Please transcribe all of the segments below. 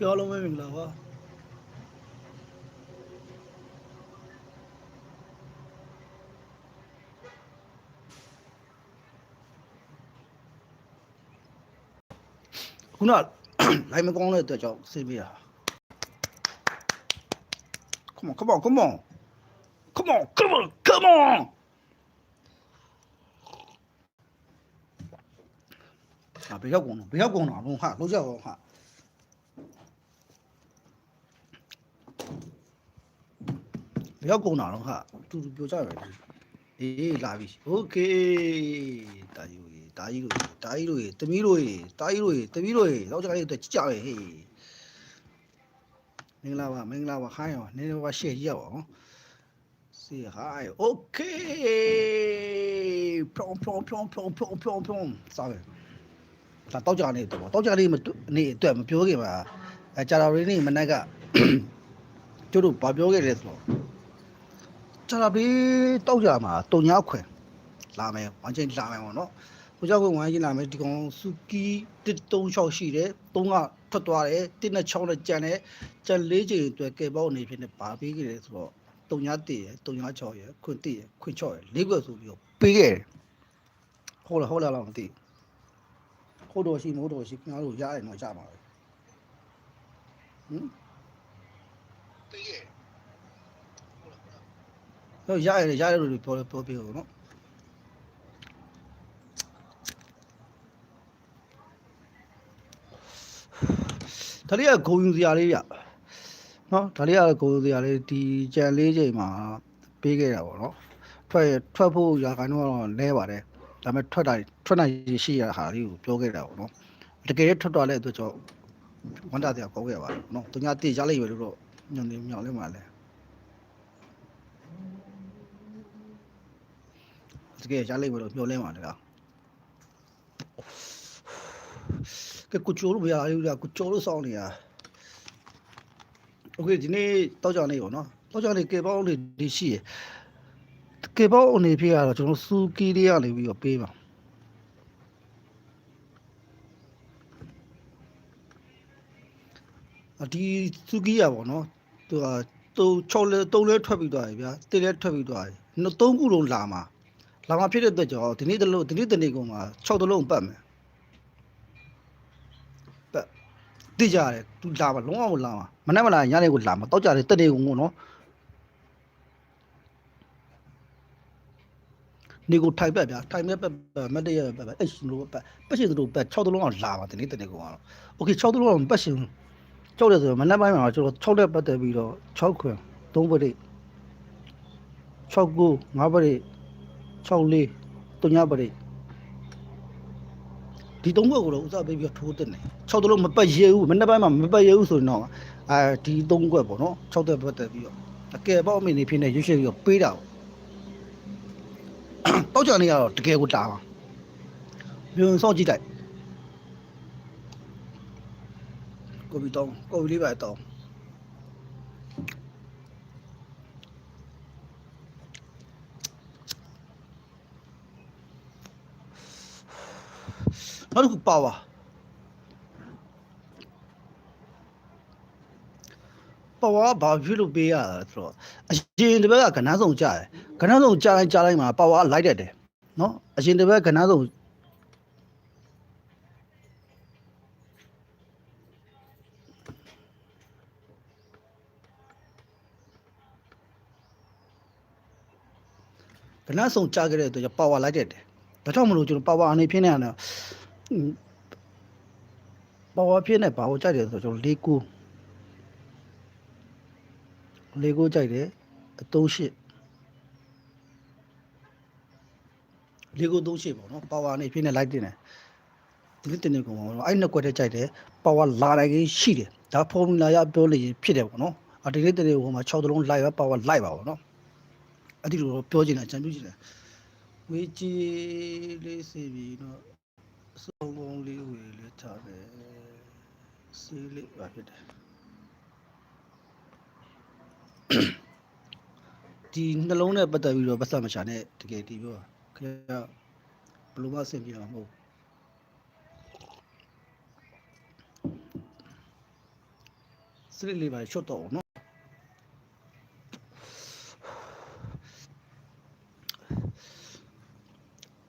ကြောလုံးပဲမင်္ဂလာပါခုန လိုက်မကောင်းတဲ့အတွက်ကြောင့်ဆေးပေးတာ Come on come on come on come on come on come on 啊，不要功能，不要功能，弄哈，都叫哈。 ရောက်ကုန်တာတော့ဟာသူသူပြောကြရမယ်အေးလာပြီโอเคတာကြီးတို့ရေတာကြီးတို့ရေတာကြီးတို့ရေတမီးတို့ရေတာကြီးတို့ရေတမီးတို့ရေတော့ကြလေးအတွက်ကြည့်ကြပဲဟေးမင်္ဂလာပါမင်္ဂလာပါဟိုင်းရောနည်းနည်းပါရှေ့ရောက်အောင် say hi okay ဖြောင်းဖြောင်းဖြောင်းဖြောင်းဖြောင်းဖြောင်းဖြောင်းစားတယ်ဒါတောက်ကြနေတော့တောက်ကြနေမနေအတွက်မပြောခင်မှာအဲကြာတော်ရင်းနေမနက်ကကျတို့ဘာပြောခဲ့လဲဆိုတော့ ကြာတော်လေးတောက်ကြမှာတုံညာခွင်လာမယ်ဝမ်းချင်းလာမယ်ပေါ့နော်ကိုကြောက်ခွင်ဝမ်းချင်းလာမယ်ဒီကောင်စူကီ136ရှိတယ်3ကထွက်သွားတယ်1နဲ့6နဲ့ကြံတယ်ကြံ၄ချိန်အတွက်ကဲပေါက်အနေဖြင့်ဘာပေးခဲ့လဲဆိုတော့တုံညာတည့်ရတုံညာ6ရခွင့်တည့်ရခွင့်6ရလေးခွက်ဆိုပြီးတော့ပေးခဲ့တယ်ဟုတ်လားဟုတ်လားတော့မသိဟုတ်တော့ရှိမဟုတ်တော့ရှိခင်ဗျားတို့ရတယ်တော့ရပါပဲဟမ်ပေးခဲ့ဟု တ်ရတယ်ရတယ်လို့ပြောပြောပြဦးနော်ဒါလေးကဂုံယူစရာလေးရနော်ဒါလေးကကိုယ်စရာလေးဒီကြံလေးချိန်မှာပေးခဲ့တာပေါ့နော်ထွက်ရထွက်ဖို့ရာခိုင်နှုန်းကတော့လဲပါတယ်ဒါပေမဲ့ထွက်တာထွက်နိုင်ရရှိရဟာလေးကိုပြောခဲ့တာပေါ့နော်တကယ်ရထွက်သွားတဲ့အတွက်ကြောင့်ဝန်တာတရားကောက်ခဲ့ပါတယ်နော်သူများတည်ရလိုက်ရလို့တော့ညွန်နေမြောက်လဲမှာလဲ တကယ်ရလိုက်ရလို့မျောလဲမှာလေကကဲကုချိုးလို့မရဘူးကြာကုချိုးလို့စောင်းနေတာ โอเคဒီနေ့တောက်ကြနေပေါ့နော်တောက်ကြနေကေပေါင်းလေးဒီရှိရယ်ကေပေါင်းအနေဖြစ်ရတော့ကျွန်တော်စူကီလေးရနေပြီးတော့ပေးပါအဒီစူကီရပေါ့နော်သူကသူ6လဲ3လဲထွက်ပြီးသွားပြီဗျာ1လဲထွက်ပြီးသွားပြီနှစ်3ခုလုံးလာမှာ လာမှာဖြစ်တဲ့အတွက်ကြောင့်ဒီနေ့တလို့ဒီနေ့တနေ့ကုန်မှာ6တလုံးပတ်မယ်ပတ်တိကြတယ်သူလာမှာလုံးဝမလာမှာမနေ့မလားညနေကိုလာမှာတောက်ကြတယ်တနေ့ကုန်ကိုနော်နေကိုထိုင်ပတ်ဗျာထိုင်မဲ့ပတ်မတ်တရပတ်ပတ်အဲ့ရှင်လို့ပတ်ပတ်ရှင်တို့ပတ်6တလုံးအောင်လာမှာဒီနေ့တနေ့ကုန်ကတော့โอเค6တလုံးအောင်ပတ်ရှင်ကြောက်တယ်ဆိုတော့မနေ့ပိုင်းမှာကျွန်တော်6လက်ပတ်တယ်ပြီးတော့6ခွင်3ပရိ6ကို5ပရိ 6လေး3ညပရိဒီသုံးဘက်ကိုတော့ဥစားပေးပြီးတော့ထိုးတက်နေ6တလုံးမပတ်ရဲဘူးမနေ့ပိုင်းမှာမပတ်ရဲဘူးဆိုရင်တော့အဲဒီသုံးခွက်ပေါ့နော်6တက်ပတ်တယ်ပြီးတော့အကယ်ပေါ့အမေနေဖြစ်နေရွှေ့ရွှေ့ပြီးတော့ပေးတာပေါ့တောက်ကြနေရတော့တကယ်ကိုတာပါပြုံစောင့်ကြည့်လိုက်ကိုဘီတောင်းကိုဘီလေးပါတောင်း နောက်တစ်ခုပါပါပါဝါဘာဖြစ်လို့ပေးရတာလဲဆိုတော့အရင်တစ်ဘက်ကကဏ္ဍဆောင်ကြားတယ်ကဏ္ဍဆောင်ကြားတိုင်းကြားတိုင်းမှာပါဝါလိုက်တတ်တယ်နော်အရင်တစ်ဘက်ကဏ္ဍဆောင်ကဏ္ဍဆောင်ကြားခဲ့တဲ့အတွက်ကြောင့်ပါဝါလိုက်တတ်တယ်ဒါကြောင့်မလို့ကျွန်တော်ပါဝါအနေဖြင့်နေရတ ယ်ပါဝါဖြစ်နေပါဝါကြိုက်တယ်ဆိုတော့ကျွန်တော်၄ကူ၄ကူကြိုက်တယ်အသုံးရှစ်၄ကူသုံးရှစ်ပေါ့နော်ပါဝါအနေဖြင့်နေလိုက်တင်တယ်ဒီလိုတင်နေကုန်ပါတော့အဲ့နှစ်ကွက်တည်းကြိုက်တယ်ပါဝါလာတိုင်းကြီးရှိတယ်ဒါဖော်မူလာရပြောလို့ဖြစ်တယ်ပေါ့နော်အဒီလေးတင်နေကုန်မှာ6တလုံးလိုက်ပါပါဝါလိုက်ပါပေါ့နော်အဲ့ဒီလိုပြောချင်တာကြံပြချင်တယ်ဝေးကြီးလေးစီပြီးတော့ စုံကုန်းလေးဝေလေးထားတယ်စီးလေးပါဖြစ်တယ်ဒီနှလုံးနဲ့ပတ်သက်ပြီးတော့ပတ်သက်မချာနဲ့တကယ်ဒီပြောတာခင်ဗျာဘယ်လိုမှအဆင်ပြေမှာမဟုတ်ဘူးစရစ်လေးပါရှော့တော့နော်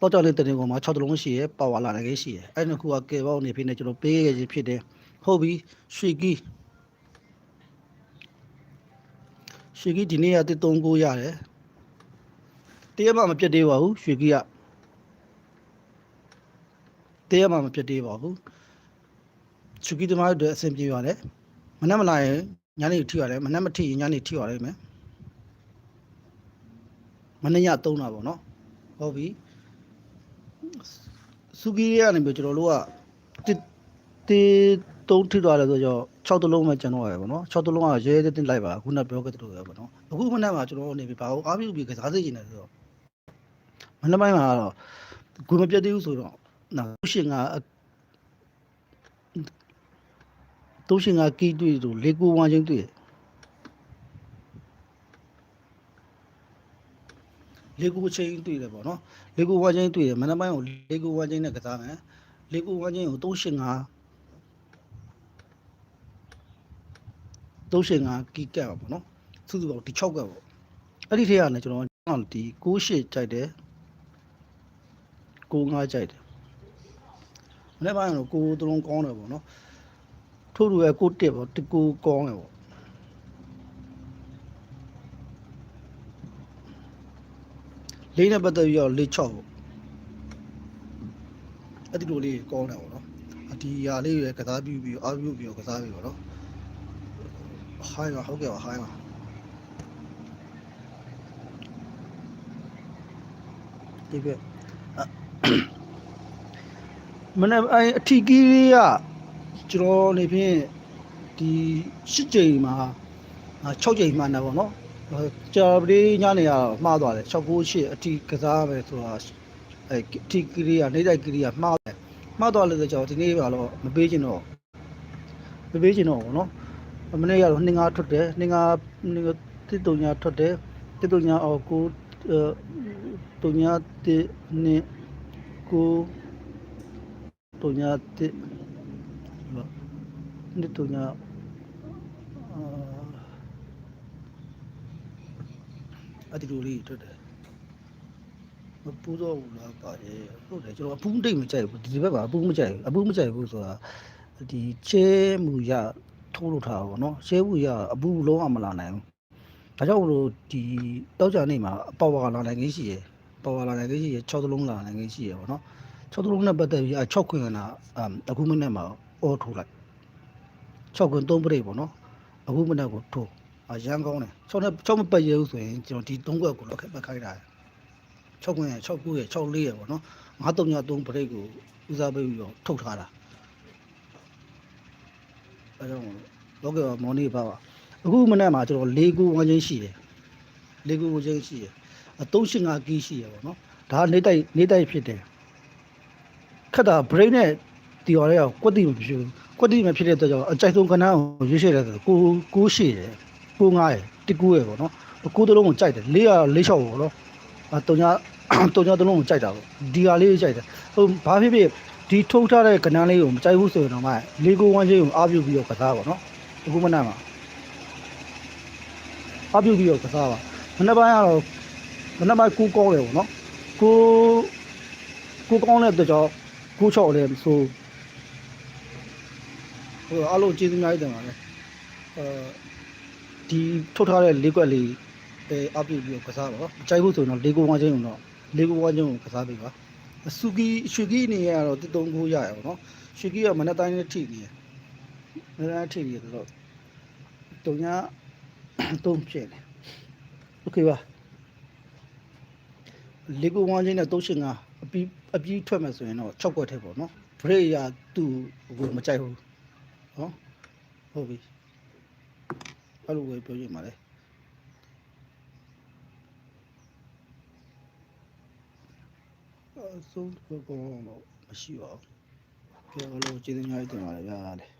တော့ကြလေးတရင်ကောင်မှာ6တလုံးရှိရယ်ပါဝါလာနေကြီးရှိရယ်အဲ့နှစ်ခုကကဲပေါင်းနေဖြစ်နေကျွန်တော်ပေးခဲ့ခြင်းဖြစ်တယ်ဟုတ်ပြီရွှေကီးရွှေကီးဒီနေ့ကတစ်3ကိုရတယ်တရက်မှမပြတ်သေးပါဘူးရွှေကီးကတရက်မှမပြတ်သေးပါဘူးရွှေကီးသမားတွေအဆင်ပြေပါတယ်မနှက်မလာရင်ညနေထိရတယ်မနှက်မထိရင်ညနေထိရလိမ့်မယ်မနေ့ည3တာပေါ့နော်ဟုတ်ပြီ စုကီးရကနေပြီးကျွန်တော်တို့ကတစ်တေတုံးထိသွားတယ်ဆိုတော့6တလုံးပဲကျန်တော့ရတယ်ပေါ့နော်6တလုံးကရဲရဲတင်းလိုက်ပါခုနပြောခဲ့တဲ့လိုပဲပေါ့နော်အခုမနေ့ကကျွန်တော်နေပြီးဘာလို့အားပြုပြီးကစားစေချင်တယ်ဆိုတော့မနေ့ပိုင်းမှာတော့ဂူမပြတ်သေးဘူးဆိုတော့နော်ရှင်ကတုံးရှင်ကကီးတွေ့ဆိုလေကူဝမ်းချင်းတွေ့ လေကူချင်းတွေ့တယ်ပေါ့နော်လေကိုဝါချင်းတွေ့တယ်မနက်ပိုင်းကိုလေကိုဝါချင်းနဲ့ကစားမယ်လေကိုဝါချင်းကို385 385ကီကက်ပါပေါ့နော်စုစုပေါင်းဒီ6ကက်ပေါ့အဲ့ဒီထက်ကလည်းကျွန်တော်ဒီ98ကြိုက်တယ်95ကြိုက်တယ်မနေ့ပိုင်းကတော့ကိုသုံးကောင်းတယ်ပေါ့နော်ထို့တူရဲ့ကိုတက်ပေါ့တကူကောင်းတယ်ပေါ့ လေးနဲ့ပတ်သက်ပြီးတော့လေး6ပေါ့အဲ့ဒီလိုလေးကောင်းတယ်ပေါ့နော်အဒီဟာလေးရယ်ကစားပြီးပြီးအာပြုပြီးတော့ကစားပြီးတော့နော်ဟိုင်းပါဟုတ်ကဲ့ပါဟိုင်းပါဒီကမနေ့အဲ့အထီကီးလေးကကျွန်တော်နေဖြင့်ဒီ၈ချိန်မှာ6ချိန်မှန်တယ်ပေါ့နော် ကြာပလေးညနေရမှားသွားတယ်6 9 8အထီကစားမယ်ဆိုတာအဲထီကီးလေးကနေတိုက်ကီးလေးကမှားတယ်မှားသွားလို့ဆိုကျွန်တော်ဒီနေ့ကတော့မပေးချင်တော့မပေးချင်တော့ဘူးနော်မနေ့ကတော့နှင်းငါထွက်တယ်နှင်းငါတစ်တုံညာထွက်တယ်တစ်တုံညာအော်ကိုတုံညာတစ်နှစ်ကိုတုံညာတစ်နှစ်တုံညာ အာအဒီလိုလေးထွက်တယ်မပူတော့ဘူးလားပါတယ်ဟုတ်တယ်ကျွန်တော်အပူတိတ်မကြိုက်ဘူးဒီဘက်ကအပူမကြိုက်ဘူးအပူမကြိုက်ဘူးဆိုတာဒီချဲမူရထိုးလို့ထားတာပေါ့နော်ချဲမူရအပူလုံးဝမလာနိုင်ဘူးဒါကြောင့်မလို့ဒီတောက်ကြနေမှာအပေါ်ဝါလာနိုင်ကြီးရှိရယ်ပေါ်ဝါလာနိုင်ကြီးရှိရယ်6သလုံးလာနိုင်ကြီးရှိရယ်ပေါ့နော်6သလုံးနဲ့ပတ်သက်ပြီးအ6ခွင်ကနာအခုမနေ့မှာအော်ထိုးလိုက်6ခွင်3ပရိတ်ပေါ့နော်အခုမနေ့ကိုထိုး အရန်ကောင်းတယ်6နဲ့6မပတ်ရဘူးဆိုရင်ကျွန်တော်ဒီ3ခွက်ကိုလောက်ခက်ပတ်ခိုင်းတာ6ခွင်6ခုရ6 4ရပေါ့နော်9 3ည3ပရိတ်ကိုဦးစားပေးပြီးတော့ထုတ်ထားတာအဲတော့လောကမော်နီပါပါအခုမနေ့မှာကျွန်တော်၄ခုဝန်းချင်းရှိတယ်၄ခုဝန်းချင်းရှိတယ်အ385ကီးရှိရပေါ့နော်ဒါနေတိုက်နေတိုက်ဖြစ်တယ်ခက်တာ brain နဲ့တီော်ရဲကွက်တိမဖြစ်ဘူးကွက်တိမဖြစ်တဲ့အတွက်ကြောင့်အကြိုက်ဆုံးခဏကိုရွေးချယ်တယ်ဆိုကိုကိုရှိတယ် ကိုငားရတကူရပေါ့နော်ကိုတလုံးကိုကြိုက်တယ်လေးရလေးလျှောက်ပေါ့နော်အတုံညာတုံညာတလုံးကိုကြိုက်တာပေါ့ဒီဟာလေးကြိုက်တယ်ဟိုဘာဖြစ်ဖြစ်ဒီထုတ်ထားတဲ့ကဏ္ဍလေးကိုမကြိုက်ဘူးဆိုရင်တော့မှလေးကိုဝမ်းချင်းကိုအားပြုပြီးတော့ကစားပါနော်အခုမနက်မှာအားပြုပြီးတော့ကစားပါမနက်ပိုင်းကတော့မနက်ပိုင်းကိုကောင်းတယ်ပေါ့နော်ကိုကိုကောင်းတဲ့အတွက်ကြောင့်ကိုချော့တယ်ဆိုဟိုအားလုံးကျေးဇူးအများကြီးတင်ပါတယ်အဲ ဒီထုတ်ထားတဲ့လေးကွက်လေးအဲအပ်ပြီးပြီးတော့ကစားပါတော့ကြိုက်ဖို့ဆိုရင်တော့လေးကိုဝမ်းချင်းကိုတော့လေးကိုဝမ်းချင်းကိုကစားပေးပါစူကီရွှေကီအနေနဲ့ကတော့တစ်တုံးကိုရရပါတော့ရွှေကီကမနက်တိုင်းနဲ့ထိနေတယ်မနက်တိုင်းထိနေတယ်ဆိုတော့တုံညာတုံးဖြစ်တယ်โอเคပါလေးကိုဝမ်းချင်းနဲ့385အပြီးအပြီးထွက်မယ်ဆိုရင်တော့6ကွက်ထက်ပေါ့နော်ဘရိတ်ရသူ့ကိုမကြိုက်ဘူးနော်ဟုတ်ပြီ အဲ့လိုပဲပြောချင်ပါလေအဆုံးတော့ကောင်းတော့မရှိပါဘူး။ပြောလို့ကျေးဇူးများတင်ပါတယ်ဗျာလေ။